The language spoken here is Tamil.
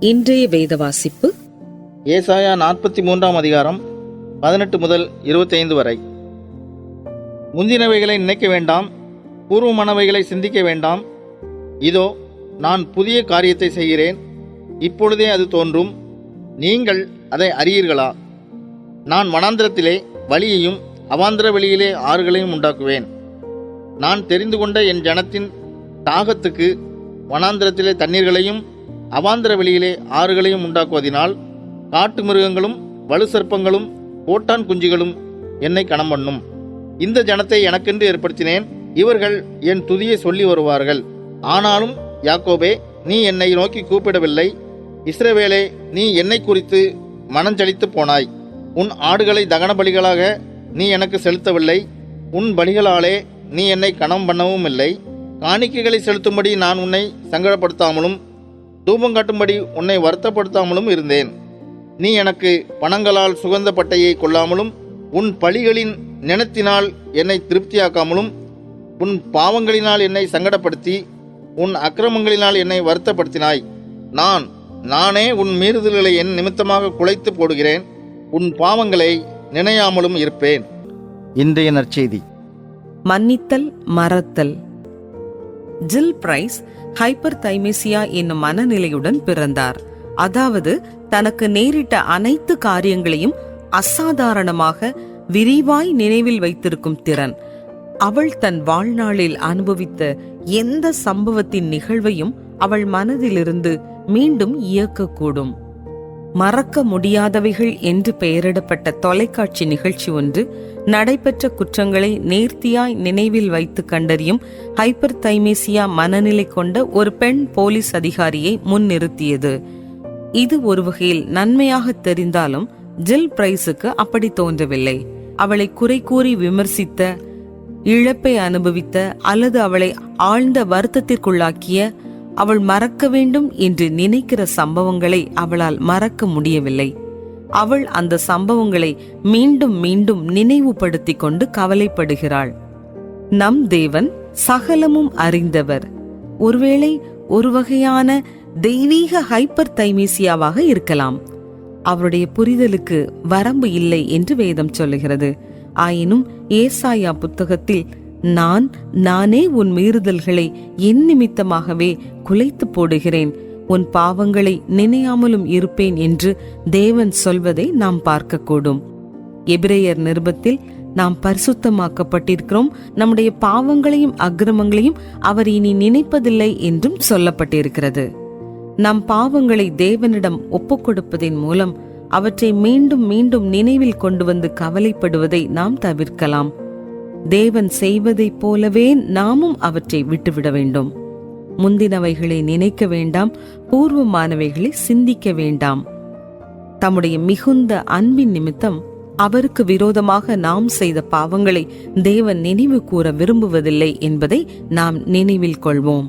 இன்றைய வேத வாசிப்பு ஏசாயா நாற்பத்தி மூன்றாம் அதிகாரம் பதினெட்டு முதல் இருபத்தைந்து வரை. முந்தினவைகளை நினைக்க வேண்டாம் பூர்வமானவைகளை சிந்திக்க வேண்டாம். இதோ நான் புதிய காரியத்தை செய்கிறேன் இப்பொழுதே அது தோன்றும். நீங்கள் அதை அறியீர்களா? நான் வனாந்திரத்திலே வழியையும் அவாந்திர வெளியிலே ஆறுகளையும் உண்டாக்குவேன். நான் தெரிந்து கொண்ட என் ஜனத்தின் தாகத்துக்கு வனாந்திரத்திலே தண்ணீர்களையும் அவாந்திர வெளியிலே ஆறுகளையும் உண்டாக்குவதினால் காட்டு மிருகங்களும் வலு சர்ப்பங்களும் கோட்டான் குஞ்சுகளும் என்னை கணம் பண்ணும் இந்த ஜனத்தை எனக்கென்று ஏற்படுத்தினேன். இவர்கள் என் துதியை சொல்லி வருவார்கள். ஆனாலும் யாக்கோபே நீ என்னை நோக்கி கூப்பிடவில்லை. இஸ்ரவேலே நீ என்னை குறித்து மனஞ்சலித்து போனாய். உன் ஆடுகளை தகன பலிகளாக நீ எனக்கு செலுத்தவில்லை. உன் பலிகளாலே நீ என்னை கணம் பண்ணவும் இல்லை காணிக்கைகளை செலுத்தும்படி நான் உன்னை சங்கடப்படுத்தாமலும் தூபம் காட்டும்படி உன்னை வருத்தப்படுத்தாமலும் இருந்தேன். நீ எனக்கு பணங்களால் சுகந்த பட்டையை கொள்ளாமலும் உன் பழிகளின் நினத்தினால் என்னை திருப்தியாக்காமலும் உன் பாவங்களினால் என்னை சங்கடப்படுத்தி உன் அக்கிரமங்களினால் என்னை வருத்தப்படுத்தினாய். நான் நானே உன் மீறுதல்களை என் நிமித்தமாக குலைத்து போடுகிறேன். உன் பாவங்களை நினையாமலும் இருப்பேன். இன்றைய நற்செய்தி. மன்னித்தல் மறத்தல். ஜில் பிரைஸ் ஹைப்பர் தைமேசியா என்னும் மனநிலையுடன் பிறந்தார். அதாவது தனக்கு நேரிட்ட அனைத்து காரியங்களையும் அசாதாரணமாக விரிவாய் நினைவில் வைத்திருக்கும் திறன். அவள் தன் வாழ்நாளில் அனுபவித்த எந்த சம்பவத்தின் நிகழ்வையும் அவள் மனதிலிருந்து மீண்டும் இயக்கக்கூடும். மறக்க முடியாதவைகள் என்று பெயரிடப்பட்ட தொலைக்காட்சி நிகழ்ச்சி ஒன்று நடைபெற்ற குற்றங்களை நேர்த்தியாய் நினைவில் வைத்து கண்டறியும் ஹைப்பர் தைமேசியா மனநிலை கொண்ட ஒரு பெண் போலீஸ் அதிகாரியை முன்னிறுத்தியது. இது ஒரு வகையில் நன்மையாக தெரிந்தாலும் ஜில் பிரைஸுக்கு அப்படி தோன்றவில்லை. அவளை குறை கூறி விமர்சித்த இழப்பை அனுபவித்த அல்லது அவளை ஆழ்ந்த வருத்தத்திற்குள்ளாக்கிய அவள் மறக்க வேண்டும் என்று நினைக்கிற சம்பவங்களை அவளால் மறக்க முடியவில்லை. அவள் அந்த சம்பவங்களை மீண்டும் மீண்டும் நினைவுபடுத்திக் கொண்டு கவலைப்படுகிறாள். நம் தேவன் சகலமும் அறிந்தவர். ஒருவேளை ஒரு வகையான தெய்வீக ஹைப்பர் தைமீசியாவாக இருக்கலாம். அவருடைய புரிதலுக்கு வரம்பு இல்லை என்று வேதம் சொல்லுகிறது. ஆயினும் ஏசாயா புத்தகத்தில் நான் நானே உன் மீறுதல்களை என் நிமித்தமாகவே குலைத்து போடுகிறேன். உன் பாவங்களை நினையாமலும் இருப்பேன் என்று தேவன் சொல்வதை நாம் பார்க்கக்கூடும். எபிரேயர் நிருபத்தில் நாம் பரிசுத்தமாக்கப்பட்டிருக்கிறோம். நம்முடைய பாவங்களையும் அக்கிரமங்களையும் அவர் இனி நினைப்பதில்லை என்றும் சொல்லப்பட்டிருக்கிறது. நம் பாவங்களை தேவனிடம் ஒப்புக்கொடுப்பதன் மூலம் அவற்றை மீண்டும் மீண்டும் நினைவில் கொண்டு வந்து கவலைப்படுவதை நாம் தவிர்க்கலாம். தேவன் செய்வதைப் போலவே நாமும் அவற்றை விட்டுவிட வேண்டும். முந்தினவைகளை நினைக்க வேண்டாம் பூர்வமானவைகளை சிந்திக்க வேண்டாம். தம்முடைய மிகுந்த அன்பின் நிமித்தம் அவருக்கு விரோதமாக நாம் செய்த பாவங்களை தேவன் நினைவு கூற விரும்புவதில்லை என்பதை நாம் நினைவில் கொள்வோம்.